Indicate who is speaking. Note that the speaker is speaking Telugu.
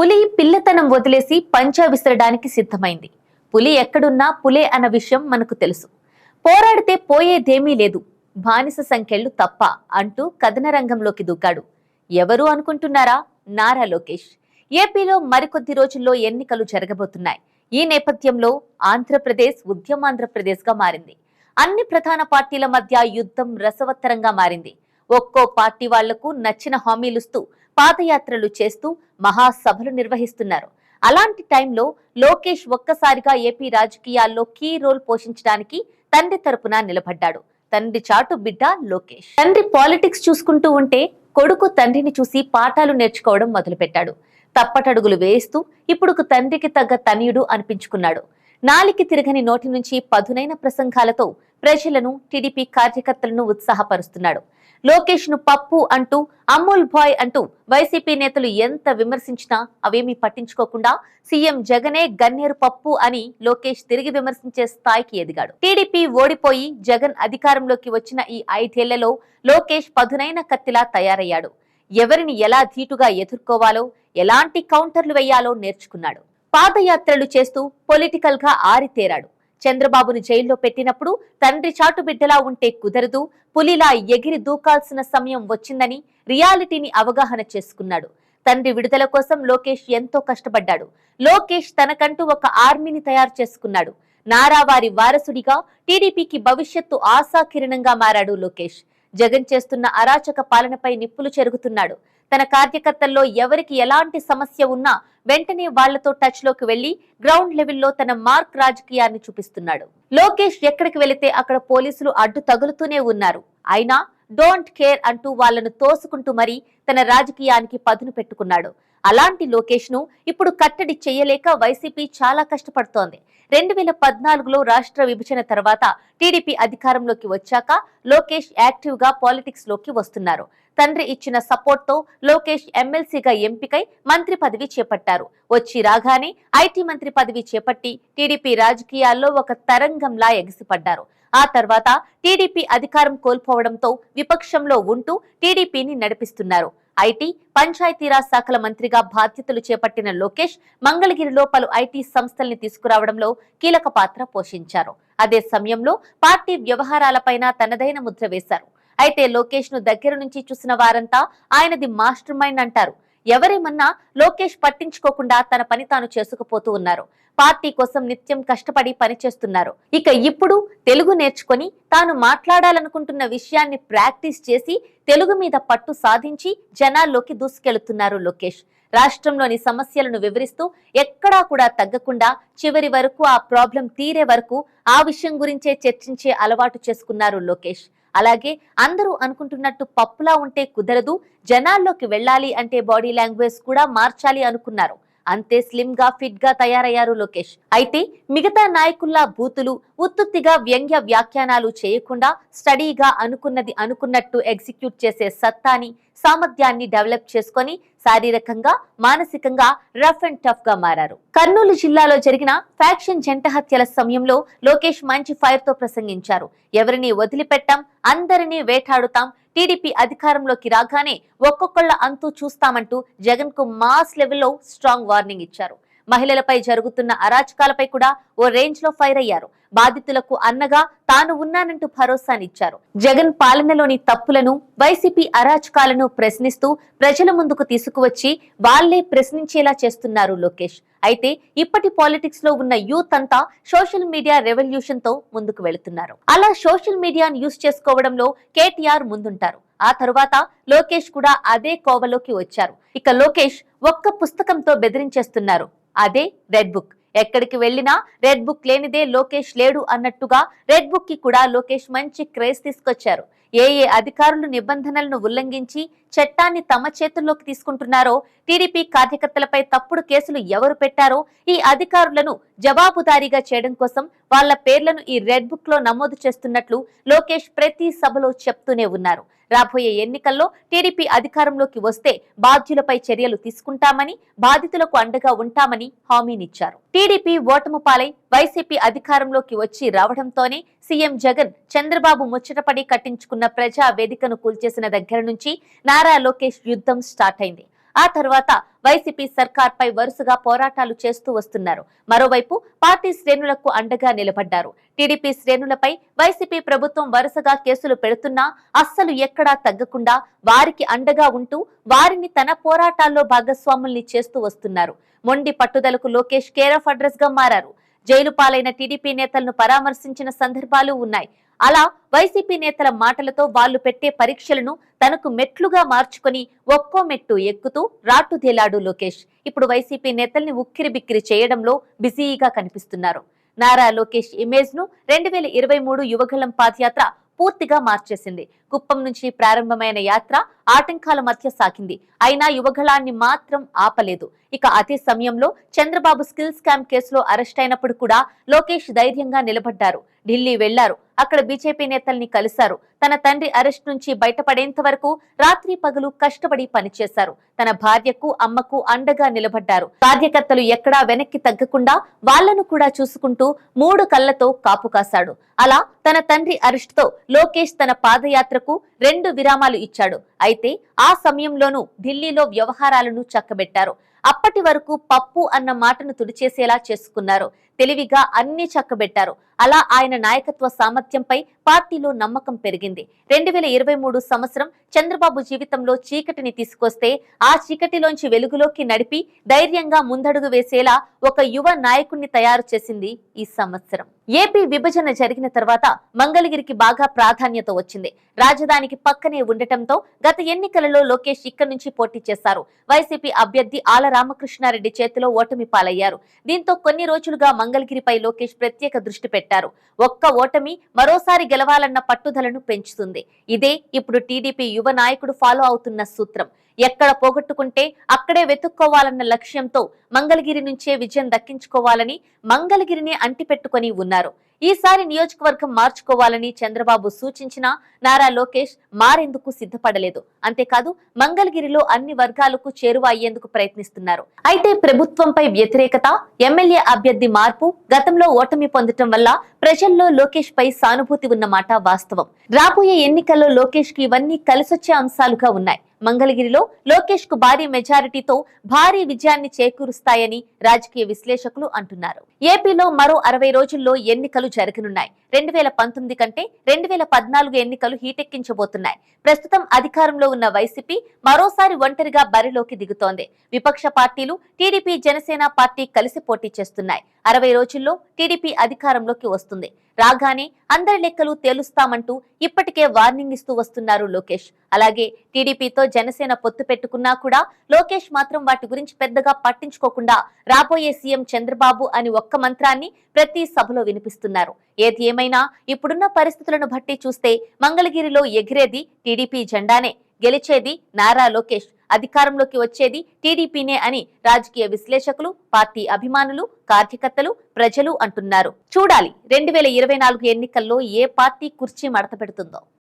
Speaker 1: పులి పిల్లతనం వదిలేసి పంచా విసరడానికి సిద్ధమైంది. పులి ఎక్కడున్నా పులే అన్న విషయం మనకు తెలుసు. పోరాడితే పోయేదేమీ లేదు. బానిస సంఖ్యలు తప్ప అంటూ కథన రంగంలోకి దూకాడు. ఎవరు అనుకుంటున్నారా? నారా లోకేష్. ఏపీలో మరికొద్ది రోజుల్లో ఎన్నికలు జరగబోతున్నాయి. ఈ నేపథ్యంలో ఆంధ్రప్రదేశ్ ఉద్యమాంధ్రప్రదేశ్గా మారింది. అన్ని ప్రధాన పార్టీల మధ్య యుద్ధం రసవత్తరంగా మారింది. ఒక్కో పార్టీ వాళ్ళకు నచ్చిన హామీలుస్తూ పాదయాత్రలు చేస్తూ మహాసభలు నిర్వహిస్తున్నారు. అలాంటి టైంలో లోకేష్ ఒక్కసారిగా ఏపీ రాజకీయాల్లో కీ రోల్ పోషించడానికి తండ్రి తరపున నిలబడ్డాడు. తండ్రి చాటు బిడ్డ లోకేష్. తండ్రి పాలిటిక్స్ చూసుకుంటూ ఉంటే కొడుకు తండ్రిని చూసి పాఠాలు నేర్చుకోవడం మొదలుపెట్టాడు. తప్పటడుగులు వేస్తూ ఇప్పుడు తండ్రికి తగ్గ తనయుడు అనిపించుకున్నాడు. నాలికి తిరగని నోటి నుంచి పదునైన ప్రసంగాలతో ప్రజలను టీడీపీ కార్యకర్తలను ఉత్సాహపరుస్తున్నాడు. లోకేష్ను పప్పు అంటూ అమూల్ బాయ్ అంటూ వైసీపీ నేతలు ఎంత విమర్శించినా అవేమీ పట్టించుకోకుండా సీఎం జగనే గన్నేరు పప్పు అని లోకేష్ తిరిగి విమర్శించే స్థాయికి ఎదిగాడు. టీడీపీ ఓడిపోయి జగన్ అధికారంలోకి వచ్చిన ఈ ఐదేళ్ళలో లోకేష్ పదునైన కత్తిలా తయారయ్యాడు. ఎవరిని ఎలా ధీటుగా ఎదుర్కోవాలో ఎలాంటి కౌంటర్లు వేయాలో నేర్చుకున్నాడు. పాదయాత్రలు చేస్తూ పొలిటికల్గా ఆరితేరాడు. చంద్రబాబును జైల్లో పెట్టినప్పుడు తండ్రి చాటు బిడ్డలా ఉంటే కుదరదు పులిలా ఎగిరి దూకాల్సిన సమయం వచ్చిందని రియాలిటీని అవగాహన చేసుకున్నాడు. తండ్రి విడుదల కోసం లోకేష్ ఎంతో కష్టపడ్డాడు. లోకేష్ తనకంటూ ఒక ఆర్మీని తయారు చేసుకున్నాడు. నారావారి వారసుడిగా టీడీపీకి భవిష్యత్తు ఆశాకిరణంగా మారాడు లోకేష్. జగన్ చేస్తున్న అరాచక పాలనపై నిప్పులు చెరుగుతున్నాడు. తన కార్యకర్తల్లో ఎవరికి ఎలాంటి సమస్య ఉన్నా వెంటనే వాళ్ళతో టచ్లోకి వెళ్ళి గ్రౌండ్ లెవెల్లో తన మార్క్ రాజకీయాన్ని చూపిస్తున్నాడు. లోకేష్ ఎక్కడికి వెళితే అక్కడ పోలీసులు అడ్డు తగులుతూనే ఉన్నారు. అయినా డోంట్ కేర్ అంటూ వాళ్ళను తోసుకుంటూ మరీ తన రాజకీయానికి పదును పెట్టుకున్నాడు. అలాంటి లోకేష్ను ఇప్పుడు కట్టడి చేయలేక వైసీపీ చాలా కష్టపడుతోంది. రెండు వేల పద్నాలుగులో రాష్ట్ర విభజన తర్వాత టీడీపీ అధికారంలోకి వచ్చాక లోకేష్ యాక్టివ్గా పాలిటిక్స్లోకి వస్తున్నారు. తండ్రి ఇచ్చిన సపోర్ట్తో లోకేష్ ఎమ్మెల్సీగా ఎంపికై మంత్రి పదవి చేపట్టారు. వచ్చి రాగానే ఐటీ మంత్రి పదవి చేపట్టి టీడీపీ రాజకీయాల్లో ఒక తరంగంలా ఎగిసిపడ్డారు. ఆ తర్వాత టీడీపీ అధికారం కోల్పోవడంతో విపక్షంలో ఉంటూ టీడీపీని నడిపిస్తున్నారు. ఐటీ పంచాయతీరాజ్ శాఖల మంత్రిగా బాధ్యతలు చేపట్టిన లోకేష్ మంగళగిరిలో పలు ఐటీ సంస్థల్ని తీసుకురావడంలో కీలక పాత్ర పోషించారు. అదే సమయంలో పార్టీ వ్యవహారాలపైన తనదైన ముద్ర వేశారు. అయితే లోకేష్ను దగ్గర నుంచి చూసిన వారంతా ఆయనది మాస్టర్ మైండ్ అంటారు. ఎవరేమన్నా లోకేష్ పట్టించుకోకుండా తన పని తాను చేసుకుపోతూ ఉన్నారు. పార్టీ కోసం నిత్యం కష్టపడి పనిచేస్తున్నారు. ఇక ఇప్పుడు తెలుగు నేర్చుకొని తాను మాట్లాడాలనుకుంటున్న విషయాన్ని ప్రాక్టీస్ చేసి తెలుగు మీద పట్టు సాధించి జనాల్లోకి దూసుకెళ్తున్నారు లోకేష్. రాష్ట్రంలోని సమస్యలను వివరిస్తూ ఎక్కడా కూడా తగ్గకుండా చివరి వరకు ఆ ప్రాబ్లం తీరే వరకు ఆ విషయం గురించే చర్చించే అలవాటు చేసుకున్నారు లోకేష్. అలాగే అందరూ అనుకుంటున్నట్టు పప్పులా ఉంటే కుదరదు జనాల్లోకి వెళ్ళాలి అంటే బాడీ లాంగ్వేజ్ కూడా మార్చాలి అనుకున్నారు. అంతే స్లిమ్గా ఫిట్గా తయారయ్యారు లోకేష్. అయితే మిగతా నాయకుల్లా బూతులు ఉత్తుత్తిగా వ్యంగ్య వ్యాఖ్యానాలు చేయకుండా స్టడీగా అనుకున్నది అనుకున్నట్టు ఎగ్జిక్యూట్ చేసే సత్తాని సామర్థ్యాన్ని డెవలప్ చేసుకొని శారీరకంగా మానసికంగా రఫ్ అండ్ టఫ్గా మారారు. కర్నూలు జిల్లాలో జరిగిన ఫ్యాక్షన్ జంట హత్యల సమయంలో లోకేష్ మంచి ఫైర్తో ప్రసంగించారు. ఎవరిని వదిలిపెట్టాం అందరినీ వేటాడుతాం టీడీపీ అధికారంలోకి రాగానే ఒక్కొక్కళ్ళ అంతు చూస్తామంటూ జగన్కు మాస్ లెవెల్లో స్ట్రాంగ్ వార్నింగ్ ఇచ్చారు. మహిళలపై జరుగుతున్న అరాచకాలపై కూడా ఓ రేంజ్లో ఫైర్ అయ్యారు. బాధితులకు అన్నగా తాను ఉన్నానంటూ భరోసానిచ్చారు. జగన్ పాలనలోని తప్పులను వైసీపీ అరాచకాలను ప్రశ్నిస్తూ ప్రజల ముందుకు తీసుకువచ్చి వాళ్ళే ప్రశ్నించేలా చేస్తున్నారు లోకేష్. అయితే ఇప్పటి పాలిటిక్స్లో ఉన్న యూత్ అంతా సోషల్ మీడియా రెవల్యూషన్తో ముందుకు వెళుతున్నారు. అలా సోషల్ మీడియాను యూస్ చేసుకోవడంలో కేటీఆర్ ముందుంటారు. ఆ తరువాత లోకేష్ కూడా అదే కోవలోకి వచ్చారు. ఇక లోకేష్ ఒక్క పుస్తకంతో బెదిరించేస్తున్నారు. అదే రెడ్ బుక్. ఎక్కడికి వెళ్ళినా రెడ్ బుక్ లేనిదే లోకేష్ లేడు అన్నట్టుగా రెడ్ బుక్కి కూడా లోకేష్ మంచి క్రేజ్ తీసుకొచ్చారు. ఏ ఏ అధికారులు నిబంధనలను ఉల్లంఘించి చట్టాన్ని తమ చేతుల్లోకి తీసుకుంటున్నారో టీడీపీ కార్యకర్తలపై తప్పుడు కేసులు ఎవరు పెట్టారో ఈ అధికారులను జవాబుదారీగా చేయడం కోసం వాళ్ళ పేర్లను ఈ రెడ్ బుక్లో నమోదు చేస్తున్నట్లు లోకేష్ ప్రతి సభలో చెప్తూనే ఉన్నారు. రాబోయే ఎన్నికల్లో టీడీపీ అధికారంలోకి వస్తే బాధ్యులపై చర్యలు తీసుకుంటామని బాధితులకు అండగా ఉంటామని హామీనిచ్చారు. టీడీపీ ఓటము పాలై వైసీపీ అధికారంలోకి వచ్చి రావడంతోనే సీఎం జగన్ చంద్రబాబు ముచ్చటపడి కట్టించుకున్న ప్రజా వేదికను కూల్చేసిన దగ్గర నుంచి నారా లోకేష్ యుద్ధం స్టార్ట్ అయింది. ఆ తర్వాత వైసీపీ సర్కార్పై వరుసగా పోరాటాలు చేస్తూ వస్తున్నారు. మరోవైపు పార్టీ శ్రేణులకు అండగా నిలబడ్డారు. టీడీపీ శ్రేణులపై వైసీపీ ప్రభుత్వం వరుసగా కేసులు పెడుతున్నా అస్సలు ఎక్కడా తగ్గకుండా వారికి అండగా ఉంటూ వారిని తన పోరాటాల్లో భాగస్వాముల్ని చేస్తూ వస్తున్నారు. మొండి పట్టుదలకు లోకేష్ కేర్ ఆఫ్ అడ్రస్గా మారారు. జైలు పాలైన టీడీపీ నేతలను పరామర్శించిన సందర్భాలు ఉన్నాయి. అలా వైసీపీ నేతల మాటలతో వాళ్ళు పెట్టే పరీక్షలను తనకు మెట్లుగా మార్చుకొని ఒక్కో మెట్టు ఎక్కుతూ రాటుదేలాడు లోకేష్. ఇప్పుడు వైసీపీ నేతల్ని ఉక్కిరి బిక్కిరి చేయడంలో బిజీగా కనిపిస్తున్నారు. నారా లోకేష్ ఇమేజ్ను రెండు వేల ఇరవై మూడు యువగళం పాదయాత్ర పూర్తిగా మార్చేసింది. కుప్పం నుంచి ప్రారంభమైన యాత్ర ఆటంకాల మధ్య సాగింది. అయినా యువగళాన్ని మాత్రం ఆపలేదు. ఇక అదే సమయంలో చంద్రబాబు స్కిల్ స్కామ్ కేసులో అరెస్ట్ అయినప్పుడు కూడా లోకేష్ ధైర్యంగా నిలబడ్డారు. ఢిల్లీ వెళ్ళారు. అక్కడ బీజేపీ నేతల్ని కలిశారు. తన తండ్రి అరెస్ట్ నుంచి బయటపడేంత వరకు రాత్రి పగలు కష్టపడి పనిచేశారు. తన భార్యకు అమ్మకు అండగా నిలబడ్డారు. కార్యకర్తలు ఎక్కడా వెనక్కి తగ్గకుండా వాళ్ళను కూడా చూసుకుంటూ మూడు కళ్ళతో కాపు కాశాడు. అలా తన తండ్రి అరెస్ట్తో లోకేష్ తన పాదయాత్రకు రెండు విరామాలు ఇచ్చాడు. అయితే ఆ సమయంలోనూ ఢిల్లీలో వ్యవహారాలను చక్కబెట్టారు. అప్పటి వరకు పప్పు అన్న మాటను తుడిచేసేలా చేసుకున్నారు. తెలివిగా అన్ని చక్కబెట్టారు. అలా ఆయన నాయకత్వ సామర్థ్యంపై పార్టీలో నమ్మకం పెరిగింది. రెండు వేల ఇరవై మూడు సంవత్సరం చంద్రబాబు జీవితంలో చీకటిని తీసుకొస్తే ఆ చీకటిలోంచి వెలుగులోకి నడిపి ధైర్యంగా ముందడుగు వేసేలా ఒక యువ నాయకుణ్ణి తయారు చేసింది ఈ సంవత్సరం. ఏపీ విభజన జరిగిన తర్వాత మంగళగిరికి బాగా ప్రాధాన్యత వచ్చింది. రాజధానికి పక్కనే ఉండటంతో గత ఎన్నికలలో లోకేష్ ఇక్కడి నుంచి పోటీ చేశారు. వైసీపీ అభ్యర్థి ఆల రామకృష్ణారెడ్డి చేతిలో ఓటమి పాలయ్యారు. దీంతో కొన్ని రోజులుగా మంగళగిరిపై లోకేష్ ప్రత్యేక దృష్టి పెట్టారు. ఒక్క ఓటమి మరోసారి గెలవాలన్న పట్టుదలను పెంచుతుంది. ఇదే ఇప్పుడు టీడీపీ యువ నాయకుడు ఫాలో అవుతున్న సూత్రం. ఎక్కడ పోగొట్టుకుంటే అక్కడే వెతుక్కోవాలన్న లక్ష్యంతో మంగళగిరి నుంచే విజయం దక్కించుకోవాలని మంగళగిరిని అంటిపెట్టుకొని ఉన్నారు. ఈసారి నియోజకవర్గం మార్చుకోవాలని చంద్రబాబు సూచించినా నారా లోకేష్ మారేందుకు సిద్ధపడలేదు. అంతేకాదు మంగళగిరిలో అన్ని వర్గాలకు చేరువ అయ్యేందుకు ప్రయత్నిస్తున్నారు. అయితే ప్రభుత్వంపై వ్యతిరేకత ఎమ్మెల్యే అభ్యర్థి మార్పు గతంలో ఓటమి పొందటం వల్ల ప్రజల్లో లోకేష్ పై సానుభూతి ఉన్నమాట వాస్తవం. రాబోయే ఎన్నికల్లో లోకేష్కి ఇవన్నీ కలిసొచ్చే అంశాలుగా ఉన్నాయి. మంగళగిరిలో లోకేష్కు భారీ మెజారిటీతో భారీ విజయాన్ని చేకూరుస్తాయని రాజకీయ విశ్లేషకులు అంటున్నారు. ఏపీలో మరో అరవై రోజుల్లో ఎన్నికలు జరగనున్నాయి. రెండు వేల పంతొమ్మిది కంటే రెండు వేల పద్నాలుగు ఎన్నికలు హీటెక్కించబోతున్నాయి. ప్రస్తుతం అధికారంలో ఉన్న వైసీపీ మరోసారి ఒంటరిగా బరిలోకి దిగుతోంది. విపక్ష పార్టీలు టీడీపీ జనసేన పార్టీ కలిసి పోటీ చేస్తున్నాయి. అరవై రోజుల్లో టీడీపీ అధికారంలోకి వస్తుంది. రాగానే అందరి లెక్కలు తేలుస్తామంటూ ఇప్పటికే వార్నింగ్ ఇస్తూ వస్తున్నారు లోకేష్. అలాగే టీడీపీతో జనసేన పొత్తు పెట్టుకున్నా కూడా లోకేష్ మాత్రం వాటి గురించి పెద్దగా పట్టించుకోకుండా రాబోయే సీఎం చంద్రబాబు అని ఒక్క మంత్రాన్ని ప్రతి సభలో వినిపిస్తున్నారు. ఏది ఏమైనా ఇప్పుడున్న పరిస్థితులను బట్టి చూస్తే మంగళగిరిలో ఎగిరేది టీడీపీ జెండానే. గెలిచేది నారా లోకేష్ అధికారంలోకి వచ్చేది టీడీపీనే అని రాజకీయ విశ్లేషకులు పార్టీ అభిమానులు కార్యకర్తలు ప్రజలు అంటున్నారు. చూడాలి రెండు వేల ఇరవై నాలుగు ఎన్నికల్లో ఏ పార్టీ కుర్చీ మడత పెడుతుందో.